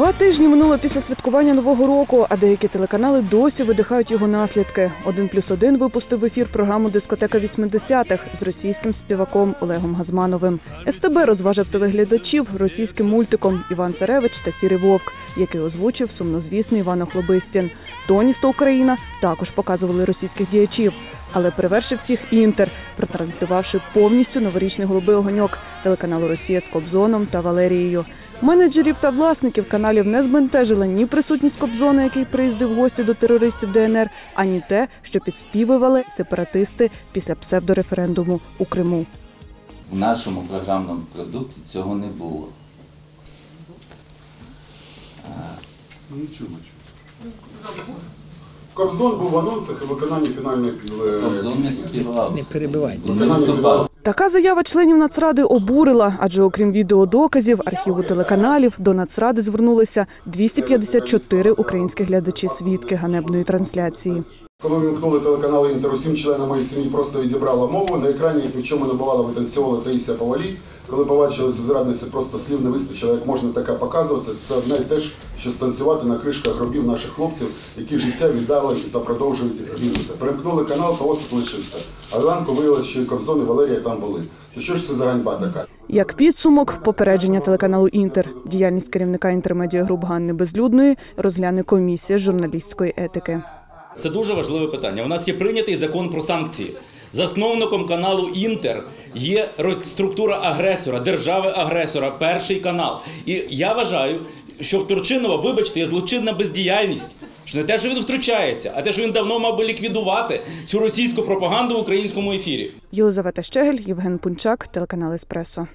Два тижні минуло після святкування нового року, а деякі телеканали досі видихають його наслідки. Один плюс один випустив в ефір програму Дискотека 80-х з російським співаком Олегом Газмановим. СТБ розважив телеглядачів російським мультиком Іван Царевич та Сірий Вовк, який озвучив сумнозвісний Іван Охлобистін. Тоніс та Україна також показували російських діячів. Але перевершив всіх інтер, протранслювавши повністю новорічний голубий огоньок телеканалу Росія з Кобзоном та Валерією. Менеджерів та власників каналів не збентежила ні присутність Кобзона, який приїздив в гості до терористів ДНР, ані те, що підспівували сепаратисти після псевдореферендуму у Криму. В нашому програмному продукті цього не було. Нічого, нічого. Кобзон був в анонсах і виконанні фінальної не пісні. Не перебивайте. Виконання фінальної Така заява членів Нацради обурила, адже окрім відеодоказів, архіву телеканалів до Нацради звернулися 254 українські глядачі-свідки ганебної трансляції. Коли вимкнули телеканал Інтер, усім членам моєї сім'ї просто відібрала мову. На екрані, як ні в чому не бувало, витанцьовувала Таїся Повалій. Коли побачили цю зрадницю, просто слів не вистачило, як можна таке показувати. Це одне й те ж, що станцювати на кришках гробів наших хлопців, які життя віддали та продовжують гинути. Перемкнули канал, та осип лишився. А зранку виявилося, що і Кобзон, і Валерія там були. То що ж це за ганьба така? Як підсумок, попередження телеканалу Інтер, діяльність керівника інтермедіагруп Ганни Безлюдної розгляне комісія з журналістської етики. Це дуже важливе питання. У нас є прийнятий закон про санкції. Засновником каналу Інтер є структура агресора, держави-агресора, перший канал. І я вважаю, що в Турчинова, вибачте, є злочинна бездіяльність. Що не те, що він втручається, а те, що він давно мав би ліквідувати цю російську пропаганду в українському ефірі. Єлизавета Щегель, Євген Пунчак, телеканал Еспресо.